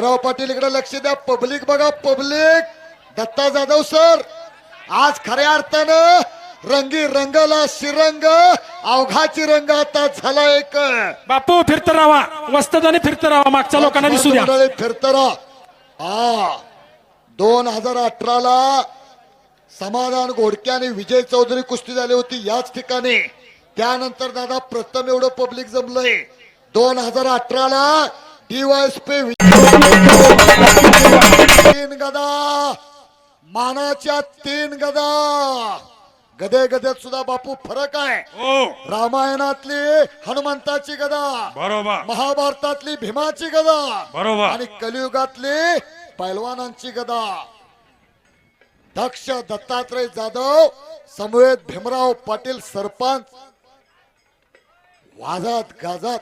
भीमराव पाटील इकडे लक्ष द्या. पब्लिक बघा पब्लिक. दत्ता जाधव सर आज खऱ्या अर्थानं रंगी रंगला शिरंग अवघाची रंग आता झाला एक. बापू फिरत राहा. वस्तात आणि फिरत राहा. मागच्या लोकांना दिसू द्या. मंडळी हा दोन हजार अठराला समाधान घोडके आणि विजय चौधरी कुस्ती झाली होती याच ठिकाणी. त्यानंतर दादा प्रथम एवढं पब्लिक जमलंय. दोन हजार अठराला डीवायसपी तीन गदा. मानाच्या तीन गदा. गदे गदेत सुद्धा बापू फरक आहे. हो. रामायणातली हनुमंताची गदा. बरोबर. महाभारतातली भीमाची गदा. बरोबर. आणि कलियुगातली पैलवानांची गदा. दक्ष दत्तात्रय जाधव समवेत भीमराव पाटील सरपंच वाजात गाजात.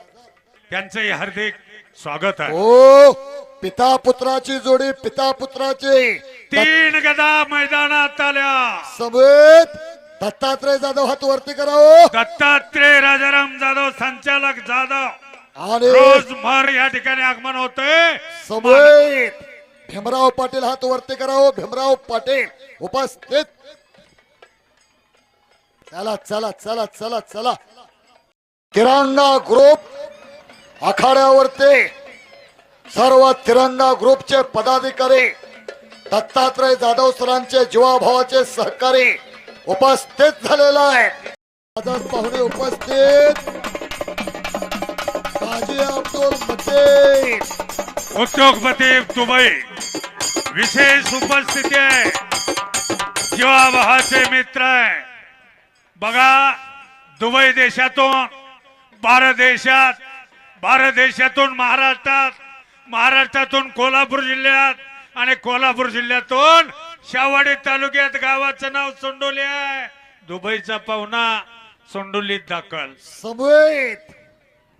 त्यांचंही हार्दिक स्वागत आहे. ओ पिता पुत्राची जोडी पिता पुत्राची तीन गदा मैदानात आल्या. समवेत दत्तात्रय जाधव हात वरती करावं. दत्तात्रय राजाराम जाधव संचालक जाधव. आणि रोज भर या ठिकाणी आगमन होतंय. समवेत भीमराव पाटील हात वरती करावं. भीमराव पाटील उपस्थित. चला चला चला चला चला. तिरंगा ग्रुप आखाड्यावरती. सर्व तिरंगा ग्रुपचे पदाधिकारी दत्तात्रय जाधव सरांचे जीवाभावाचे सहकारी उपस्थित झालेला आहे पाहुणे उपस्थित. काजी अब्दुल उद्योगपती दुबई विशेष उपस्थिती आहे. जीवाभावाचे मित्र आहे. बघा दुबई देशातून भारत देशात भारत देशातून महाराष्ट्रात महाराष्ट्रातून कोल्हापूर जिल्ह्यात आणि कोल्हापूर जिल्ह्यातून शावाडी तालुक्यात गावाचं नाव सोंडोली आहे. दुबईचा पाहुणा सोंडोलीत दाखल. समवेत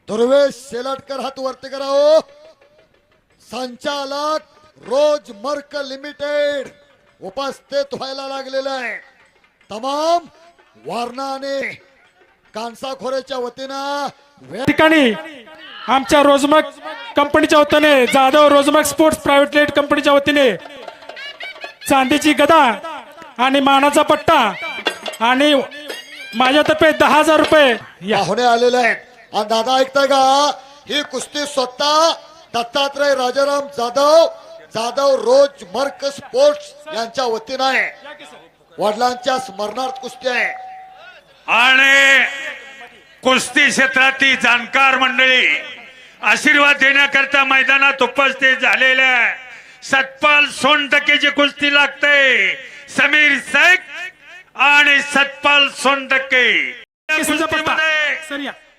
दुर्वेश शेलाटकर हात वरती करावं संचालक रोज मर्क लिमिटेड उपस्थित व्हायला लागलेलं आहे. तमाम वारणाने कांसाखोऱ्याच्या वतीनं ठिकाणी आमच्या रोजमक कंपनीच्या वतीने जाधव रोजमक स्पोर्ट्स प्रायव्हेट लिमिटेड कंपनीच्या वतीने. चांदीची गदा आणि मानाचा पट्टा आणि माझ्यातर्फे दहा हजार रुपये. या. पाहुणे आलेले आहेत. आणि दादा ऐकताय का? ही कुस्ती स्वतः दत्तात्रय राजाराम जाधव जाधव रोज मर्क स्पोर्ट्स यांच्या वतीनं आहे. वडिलांच्या स्मरणार्थ कुस्ती आहे. आणि कुस्ती क्षेत्रातील जाणकार मंडळी आशीर्वाद देण्याकरता मैदानात उपस्थित झालेल्या आहे. सतपाल सोनटक्केची कुस्ती लागते. समीर शेख आणि सतपाल सोनटक्के.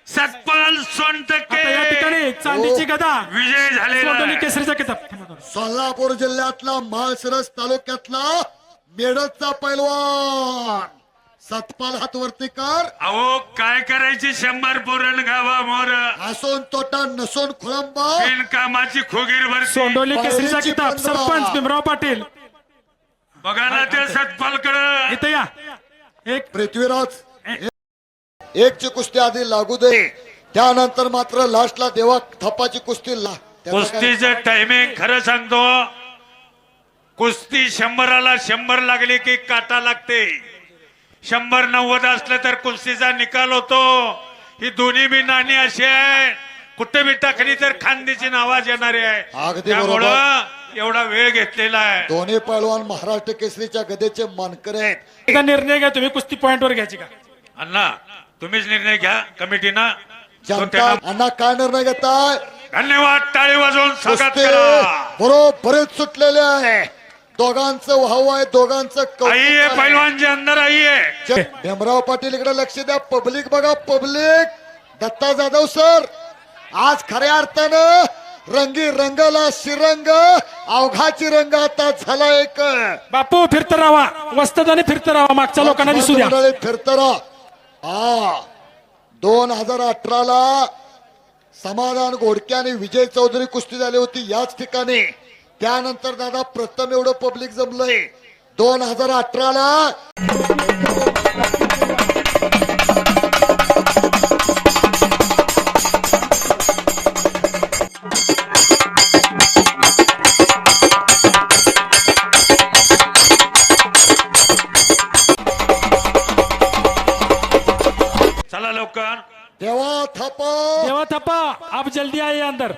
सतपाल आता या ठिकाणी चांदीची गदा. विजय झालेला. केसरीचा किताब. सोलापूर जिल्ह्यातला माळशिरस तालुक्यातला मेडतचा पैलवान. सतपाल हात वरती कर अहो काय करायची शंभर पुरण गावा मोर? हसून तोटा नसून खुळंबा. बिनकामाची खोगीर भरती. सोंडोली केसरीचा किताब पंधरा. सरपंच भीमराव पाटील. बघा ना त्या सतपालकडं. इथे या. एक पृथ्वीराज एक ची कुस्ती आधी लागू दे. त्यानंतर मात्र लास्टला देवा थप्पाची कुस्ती ला काय- कुस्तीचं टायमिंग खरं सांगतो. कुस्ती शंभराला शंभर लागली की काटा लागते. शंभर नव्वद असलं तर कुस्तीचा निकाल होतो. ही दोन्ही बी नाणी अशी आहे कुठे बी टाकली तर खांदीची नावाज येणारी आहे अगदी त्यामुळं एवढा वेळ घेतलेला आहे. दोन्ही पैलवान महाराष्ट्र केसरीच्या गदेचे मानकरी आहेत. एकदा निर्णय घ्या तुम्ही कुस्ती पॉइंट वर घ्यायची का? अण्णा तुम्हीच निर्णय घ्या. कमिटीनं तो जनता त्यांना- अण्णा काय निर्णय घेताय? धन्यवाद. टाळी वाजवून स्वागत कुस्ती करा. बरोबरच सुटलेले आहे. दोघांचं वाहू आहे दोघांचं कौतुक आहे. पहलवान जी अंदर आइए च- भीमराव पाटील इकडे लक्ष द्या. पब्लिक बघा पब्लिक. दत्ता जाधव सर आज खऱ्या अर्थानं रंगी रंगला शिरंग अवघाची रंग आता झाला एक. बापू फिरत राहा. वस्तात आणि फिरत राहा. मागच्या लोकांना दिसू द्या. मंडळी फिरतरा हा. दोन हजार अठराला समाधान घोडके आणि विजय चौधरी कुस्ती झाली होती याच ठिकाणी. त्यानंतर दादा प्रथम एवढं पब्लिक जमलंय. दोन हजार अठराला चला लवकर. देवा थपा. देवा थपा. आप जल्दी आइए अंदर.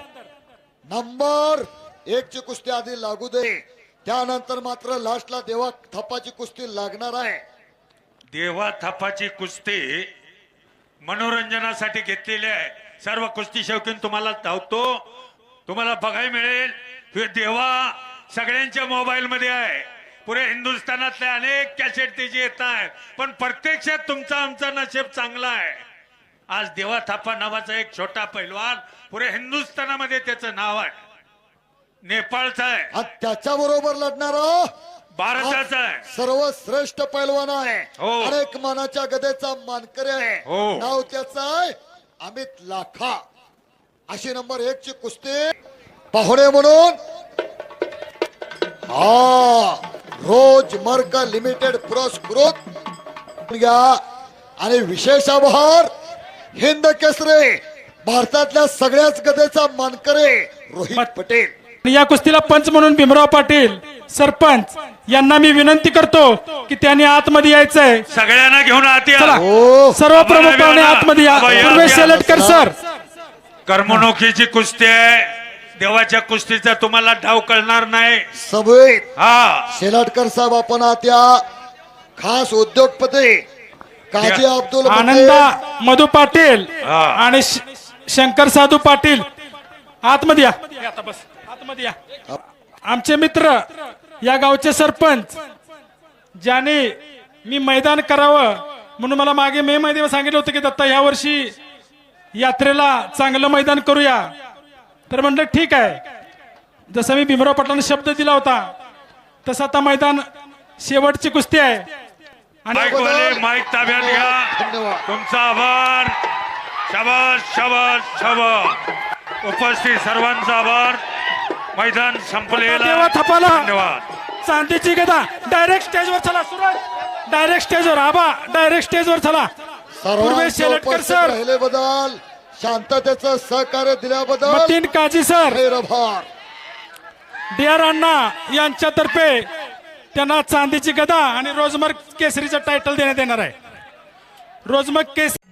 नंबर एकची कुस्ती आधी लागू दे. त्यानंतर मात्र लास्टला देवा थपाची कुस्ती लागणार आहे. देवा थापाची कुस्ती मनोरंजनासाठी घेतलेली आहे. सर्व कुस्ती शौकीन तुम्हाला धावतो. तुम्हाला बघायला मिळेल. हे देवा सगळ्यांच्या मोबाईल मध्ये आहे. पुरे हिंदुस्थानातले अनेक कॅसेट त्याची येत आहेत पण प्रत्यक्षात तुमचा आमचा नशीब चांगला आहे. आज देवा थापा नावाचा एक छोटा पैलवान पुरे हिंदुस्थानामध्ये त्याचं नाव आहे. नेपाळचा आहे. आणि त्याच्या बरोबर लढणारा भारताचा आहे. सर्वश्रेष्ठ पैलवान आहे. हो. अनेक मानाच्या गदेचा मानकरी आहे. हो. नाव त्याचं आहे अमित लाखा. अशी नंबर एक ची कुस्ती. पाहुणे म्हणून. हा. रोज मर्क लिमिटेड पुरस्कृत. घ्या आणि विशेष आभार. हिंद केसरे. भारतातल्या सगळ्याच गदेचा मानकरे रोहित पटेल. या कुस्तीला पंच म्हणून भीमराव पाटील सरपंच यांना मी विनंती करतो की त्यांनी आतमध्ये यायचंय. सगळ्यांना घेऊन आत या. चला. हो. सर्व प्रमुख आम्हाला पाहुणे या. आतमध्ये या. आबा, या, पूर्वेश या. शेलटकर सर. करमणुकीची कुस्ती आहे. देवाच्या कुस्तीचा तुम्हाला डाव कळणार नाही. सभेत हा. शेलाटकर साहेब आपण आत या. खास उद्योगपती काजी अब्दुल आनंदा मधु पाटील हा. आणि श- शंकर साधू पाटील. आतमध्ये या या. आता बस. आतमध्ये या. आमचे मित्र या गावचे सरपंच ज्याने मी मैदान करावं म्हणून मला मागे मे मध्ये सांगितलं होतं की दत्ता ह्या वर्षी यात्रेला चांगलं मैदान करूया. तर म्हणलं ठीक आहे. जसं मी भीमराव पाटलांना शब्द दिला होता तसं आता मैदान शेवटची कुस्ती आहे. आणि माईक ताब्यात घ्या. तुमचा आभार. शाबास शाबास शाबास. उपस्थित सर्वांचा आभार. मैदान संपलेलं. देवा थपाला. धन्यवाद. चांदीची गदा. डायरेक्ट स्टेजवर चला सुरज. डायरेक्ट स्टेजवर आबा. डायरेक्ट स्टेजवर चला. पूर्वेश सर्वांचे शेलटकर उपस्थित सर. राहिलेबद्दल शांततेचं सहकार्य दिल्याबद्दल Mateen Kazi sir. D R Anna यांच्यातर्फे त्यांना चांदीची गदा आणि रोजमर केसरीचं टायटल देण्यात येणार आहे. रोजमर केसरी